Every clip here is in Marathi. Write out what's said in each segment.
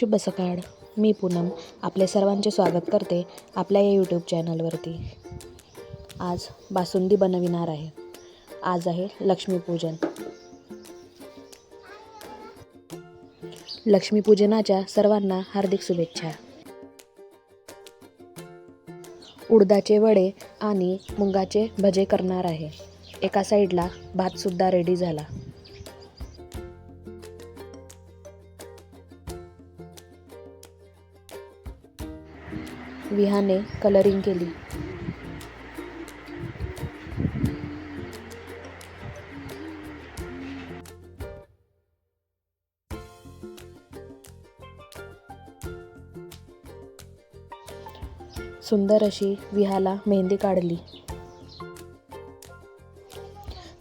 शुभ सकाळ. मी पूनम आपले सर्वांचे स्वागत करते आपल्या या यूट्यूब चॅनलवरती आज बासुंदी बनविणार आहे. आज आहे लक्ष्मीपूजन. लक्ष्मीपूजनाच्या सर्वांना हार्दिक शुभेच्छा. उडदाचे वडे आणि मुंगाचे भजे करणार आहे. एका साईडला भातसुद्धा रेडी झाला. विहाने कलरिंग केली. सुंदर अशी विहाला मेहंदी काढली.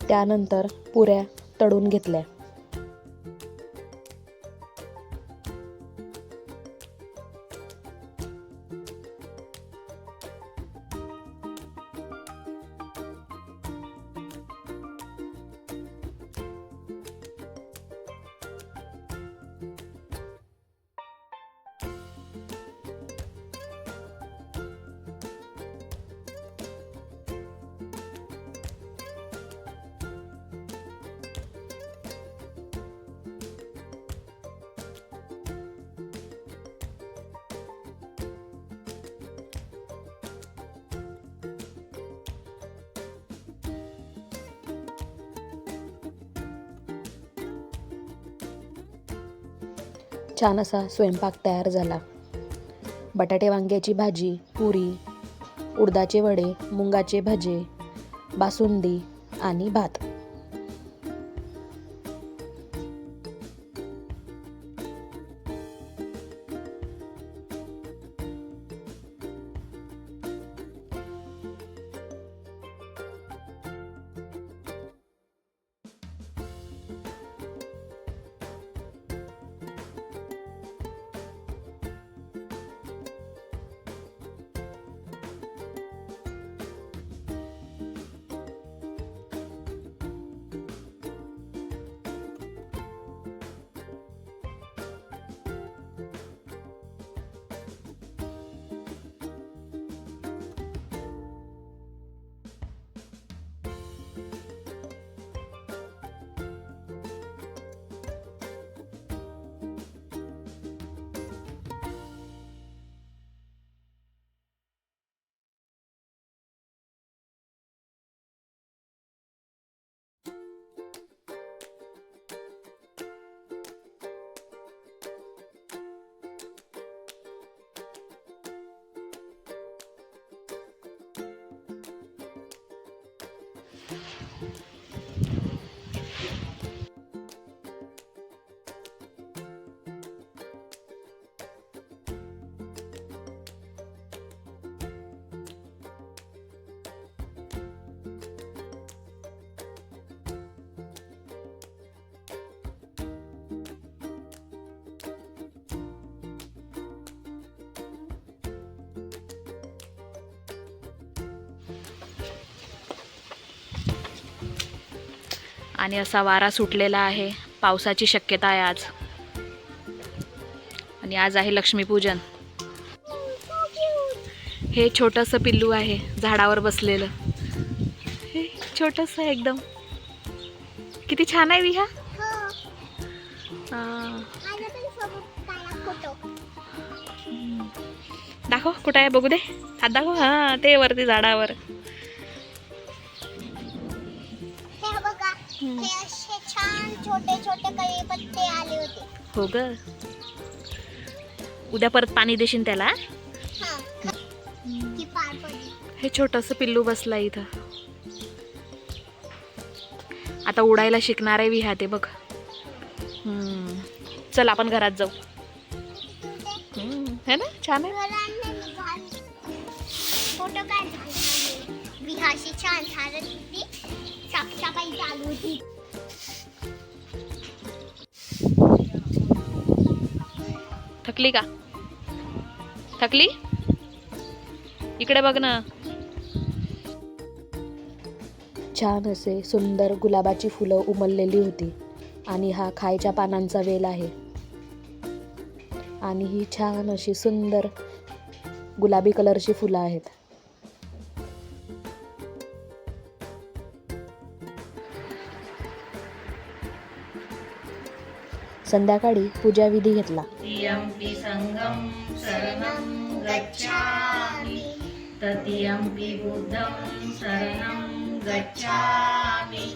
त्यानंतर पुऱ्या तळून घेतल्या. छान असा स्वयंपाक तयार झाला. बटाटे वांग्याची भाजी पुरी उडदाचे वडे मुंगाचे भजे बासुंदी आणि भात. आणि असा वारा सुटलेला आहे. पावसाची शक्यता आहे आज. आणि आज आहे लक्ष्मीपूजन. हे छोटंसं पिल्लू आहे झाडावर बसलेलं. हे छोटंसं आहे एकदम. किती छान आहे विहा. हा. दाखव कुठं आहे? बघू दे. हात दाखव. हा ते वरती झाडावर. छोटे छोटे काही पत्ते आले होते. हो ग. उद्या परत पाणी देशील त्याला? हा. ती पार पडली. हे छोटंसं पिल्लू बसला इथं. आता उडायला शिकणार आहे विहा ते बघ. हम्म. चल आपण घरात जाऊ. हम्म. है ना? छान आहे. फोटो काय विहाशी छान होती साफसफाई चालू होती. थकली का? थकली? इकडे बघ ना. छान असे सुंदर गुलाबाची फुलं उमललेली होती आणि हा खायच्या पानांचा वेल आहे. आणि ही छान अशी सुंदर गुलाबी कलरची फुलं आहेत. संध्याकाळी पूजाविधी घेतला. ततियं पि बुद्धं शरणं गच्छामि.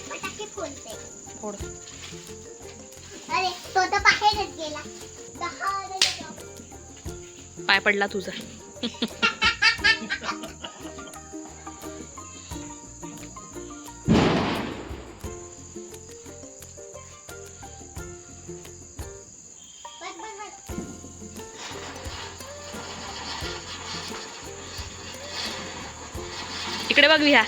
लसूणवाले फटाके फोडते. फोड. अरे तो तर बाहेरच गेला. दहा वाजले जाऊ. पाय पडला तुझा. इकडे बघ विहा